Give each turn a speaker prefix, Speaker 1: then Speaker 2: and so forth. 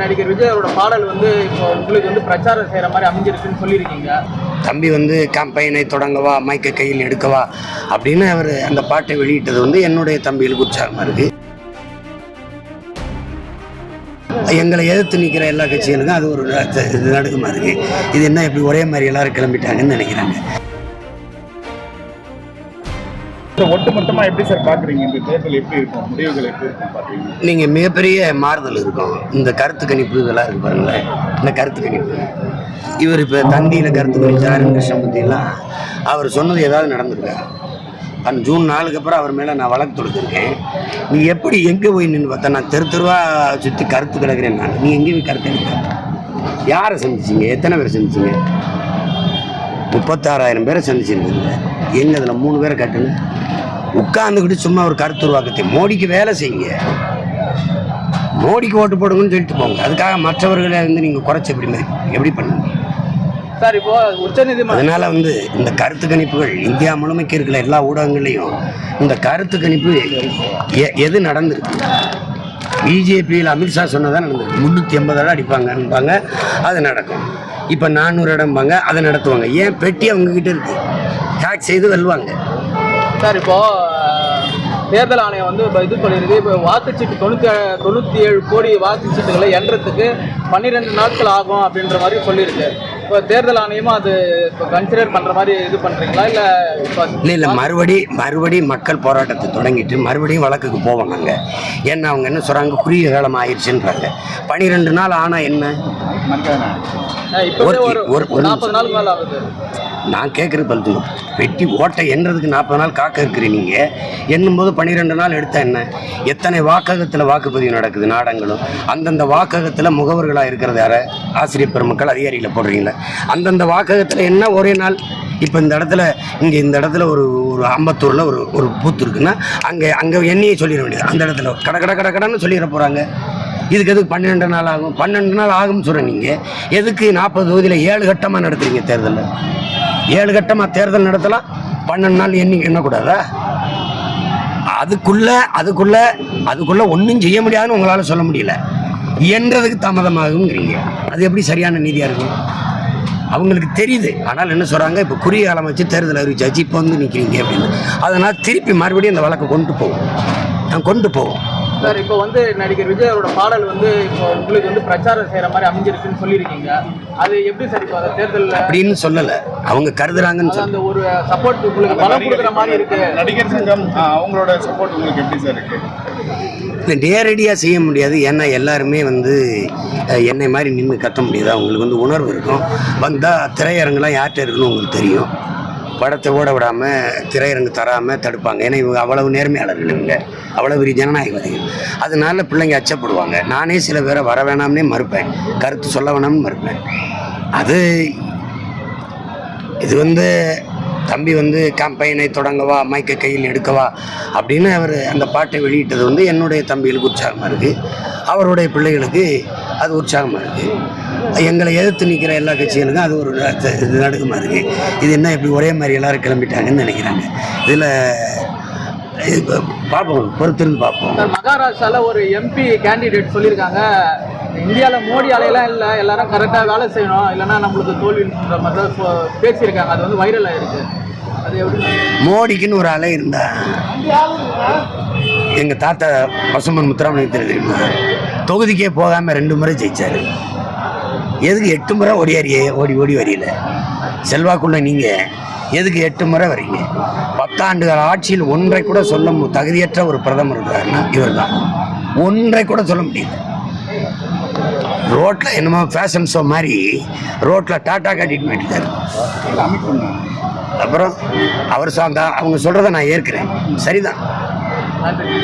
Speaker 1: நடிகர் விஜய் அவரோட பாடல் வந்து இப்போ உங்களுக்கு வந்து பிரச்சாரம் செய்கிற மாதிரி அமைஞ்சிருக்குன்னு சொல்லியிருக்கீங்க.
Speaker 2: தம்பி வந்து கேம்பெயினை தொடங்கவா மைக்க கையில் எடுக்கவா அப்படின்னு அவர் அந்த பாட்டை வெளியிட்டது வந்து என்னுடைய தம்பிகளுக்கு உற்சாகமாக இருக்கு. எங்களை எதிர்த்து நிற்கிற எல்லா கட்சிகளுக்கும் அது ஒரு இது நடுக்கமாக இருக்குது இது என்ன இப்படி ஒரே மாதிரி எல்லாரும் கிளம்பிட்டாங்கன்னு நினைக்கிறாங்க.
Speaker 3: ஒட்டுமொத்தமாக எப்படி சார் பாக்குறீங்க? இந்த தேர்தல் எப்படி இருக்கும்? முடிவுகள் எப்படி இருக்கும்
Speaker 2: நீங்கள் மிகப்பெரிய மாறுதல் இருக்கும். இந்த கருத்து கணிப்பு இதெல்லாம் இருக்கு பாருங்களேன் இந்த கருத்து கணிப்பு. இவர் இப்போ தந்தியில் கருத்து கணிச்சார் கிருஷ்ணமூர்த்தியெல்லாம் அவர் சொன்னது ஏதாவது நடந்திருக்கா? அந்த ஜூன் நாலுக்கு அப்புறம் அவர் மேலே நான் வழக்கு தொடுத்திருக்கேன். நீ எப்படி எங்கே போய் நின்று பார்த்தா நான் தெரு தெருவா சுற்றி கருத்து கிடக்கிறேன் நான். நீ எங்கேயும் கருத்து எடுக்க யாரை சந்திச்சீங்க? எத்தனை பேர் சந்திச்சிங்க? முப்பத்தாறாயிரம் பேரை சந்திச்சிருக்கீங்க. எங்கே அதில் மூணு பேரை கட்டணும்? உட்கார்ந்துக்கிட்டு சும்மா ஒரு கருத்து உருவாக்கத்தை. மோடிக்கு வேலை செய்யுங்க. மோடிக்கு ஓட்டு போடுங்கன்னு சொல்லிட்டு போங்க. அதுக்காக மற்றவர்களை வந்து நீங்கள் குறைச்சி எப்படி எப்படி பண்ணுங்க?
Speaker 1: சார் இப்போ உச்சநீதிமன்றம்
Speaker 2: அதனால வந்து இந்த கருத்து கணிப்புகள் இந்தியா முழுமைக்கு இருக்கிற எல்லா ஊடகங்களையும் இந்த கருத்து கணிப்பு எது நடந்திருக்கு? பிஜேபியில் அமித்ஷா சொன்னதான் நடந்திருக்கு. முந்நூற்றி எண்பது இடம் அடிப்பாங்கன்பாங்க அது நடக்கும். இப்போ நானூறு இடம்பாங்க அதை நடத்துவாங்க. ஏன் பெட்டி அவங்க கிட்ட இருக்கு? ஹேக் செய்து வெல்வாங்க
Speaker 1: சார் இப்போ அஹ், தேர்தல் ஆணையம் வந்து இப்போ இது சொல்லியிருக்கு. இப்போ வாக்குச்சீட்டு தொண்ணூற்றி தொண்ணூற்றி ஏழு கோடி வாக்குச்சீட்டுகளை எண்றதுக்கு பன்னிரெண்டு நாட்கள் ஆகும் அப்படின்ற மாதிரி சொல்லியிருக்கு. இப்போ தேர்தல் ஆணையமும் அது இப்போ கன்சிடர் பண்ணுற மாதிரி இது பண்ணுறீங்களா இல்லை இப்போ
Speaker 2: இல்லை இல்லை. மறுபடி மறுபடி மக்கள் போராட்டத்தை தொடங்கிட்டு மறுபடியும் வழக்குக்கு போவோம் நாங்கள் ஏன்னா அவங்க என்ன சொல்கிறாங்க குறுகிய காலம் ஆயிடுச்சுன்றாங்க பன்னிரெண்டு நாள் ஆனால் என்ன?
Speaker 1: இப்போ
Speaker 2: ஒரு-
Speaker 1: ஒரு
Speaker 2: ஒரு- ஒரு
Speaker 1: நாற்பது நாள் மேலே ஆகுது.
Speaker 2: நான் கேட்குறது பல்து வெட்டி ஓட்டை எண்ணுறதுக்கு நாற்பது நாள் காக்க இருக்கிறீங்க நீங்கள் என்னும்போது பன்னிரெண்டு நாள் எடுத்தா என்ன? எத்தனை வாக்ககத்தில் வாக்குப்பதிவு நடக்குது? நாடங்களும். அந்தந்த வாக்ககத்தில் முகவர்களாக இருக்கிறது யார? ஆசிரியர் பெருமக்கள் அதிகாரிகளை போடுறீங்களே. அந்தந்த வாக்ககத்தில் என்ன ஒரே நாள்? இப்போ இந்த இடத்துல இங்கே இந்த இடத்துல ஒரு ஒரு அம்பத்தூரில் ஒரு ஒரு பூத்து இருக்குன்னா அங்கே அங்கே எண்ணியை சொல்லிட வேண்டியது அந்த இடத்துல கட கட கட கடன்னு சொல்லிட போகிறாங்க இதுக்கு எதுக்கு பன்னெண்டு நாள் ஆகும்? பன்னெண்டு நாள் ஆகும்னு சொல்கிறேன் நீங்கள் எதுக்கு நாற்பது தொகுதியில் ஏழு கட்டமாக நடத்துறீங்க தேர்தலில்? ஏழு கட்டமாக தேர்தல் நடத்தலாம் பன்னெண்டு நாள் எண்ணி எண்ணக்கூடாதா? அதுக்குள்ள அதுக்குள்ள அதுக்குள்ள ஒன்றும் செய்ய முடியாதுன்னு உங்களால் சொல்ல முடியல. என்றதுக்கு தாமதமாகுங்கிறீங்க அது எப்படி சரியான நீதியாக இருக்கும்? அவங்களுக்கு தெரியுது. ஆனால் என்ன சொல்கிறாங்க இப்போ குறுகிய காலம் வச்சு தேர்தல் அறிவிச்சாச்சு இப்போ வந்து நிற்கிறீங்க அப்படின்னு. அதனால் திருப்பி மறுபடியும் அந்த வழக்கை கொண்டு போவோம். நான் கொண்டு போவோம்.
Speaker 1: சார் இப்போ வந்து நடிகர் விஜய் அவரோட பாடல் வந்து இப்போ உங்களுக்கு வந்து பிரச்சாரம் செய்யற மாதிரி அமைஞ்சிருக்குன்னு சொல்லியிருக்கீங்க. அது எப்படி சார் இப்போ அந்த தேர்தலில்
Speaker 2: அப்படின்னு சொல்லலை. அவங்க கருதுறாங்கன்னு
Speaker 1: அது அந்த ஒரு சப்போர்ட் உங்களுக்கு பலம் கொடுக்குற மாதிரி இருக்கு.
Speaker 3: நடிகர் சங்கம் அவங்களோட சப்போர்ட் உங்களுக்கு எப்படி சார் இருக்கு?
Speaker 2: இல்லை நேரடியாக செய்ய முடியாது. ஏன்னா எல்லாருமே வந்து என்னை மாதிரி நின்று கத்த முடியாது. அவங்களுக்கு வந்து உணர்வு இருக்கும். வந்தால் திரையரங்குலாம் யார்கிட்ட இருக்குன்னு உங்களுக்கு தெரியும். படத்தை ஓட விடாமல் திரையரங்கு தராமல் தடுப்பாங்க. ஏன்னா இவங்க அவ்வளவு நேர்மையாளர்கள் இவங்க. அவ்வளோ பெரிய ஜனநாயகவாதிகள் அதனால பிள்ளைங்க அச்சப்படுவாங்க. நானே சில பேரை வர வேணாம்னே மறுப்பேன். கருத்து சொல்ல வேணாம்னு மறுப்பேன். அது இது வந்து தம்பி வந்து கேம்பெயினை தொடங்கவா மைக்க கையில் எடுக்கவா அப்படின்னு அவர் அந்த பாட்டை வெளியிட்டது வந்து என்னுடைய தம்பிகளுக்கு உற்சாகமாக இருக்குது அவருடைய பிள்ளைகளுக்கு அது உற்சாகமாக இருக்குது எங்களை எதிர்த்து நிற்கிற எல்லா கட்சிகளுக்கும் அது ஒரு இது நடுக்கமாக இருக்குது இது என்ன இப்படி ஒரே மாதிரி எல்லாரும் கிளம்பிட்டாங்கன்னு நினைக்கிறாங்க. இதில் பார்ப்போம் பொறுத்திருந்து பார்ப்போம்.
Speaker 1: சார் மகாராஷ்டிரால ஒரு எம்பி கேண்டிடேட் சொல்லியிருக்காங்க. இந்தியாவில் மோடி அலையெல்லாம் இல்லை எல்லாரும் கரெக்டாக வேலை செய்யணும். இல்லைன்னா நம்மளுக்கு தோல்வின்ற மாதிரி தான் பேசியிருக்காங்க. அது வந்து வைரல் ஆயிருக்கு. அது எப்படி
Speaker 2: மோடிக்குன்னு ஒரு அலை இருந்தா எங்கள் தாத்தா பசுமன் முத்துராமலிங்க தெரியுமா? தொகுதிக்கே போகாமல் ரெண்டு முறை ஜெயிச்சாரு. எதுக்கு எட்டு முறை ஓடியாரியே? ஓடி ஓடி வரையில செல்வாக்குள்ள நீங்கள் எதுக்கு எட்டு முறை வரீங்க? பத்தாண்டுகள் ஆட்சியில் ஒன்றை கூட சொல்ல மு- தகுதியற்ற ஒரு பிரதமர் இருக்கிறாருன்னா இவர் தான் ஒன்றை கூட சொல்ல முடியல. ரோட்டில் என்னமோ ஃபேஷன் ஷோ மாதிரி ரோட்டில் டாட்டா காட்டிட்டு போயிட்டு அப்புறம் அவர் சார்ந்தா அவங்க சொல்கிறத நான் ஏற்கிறேன். சரிதான்.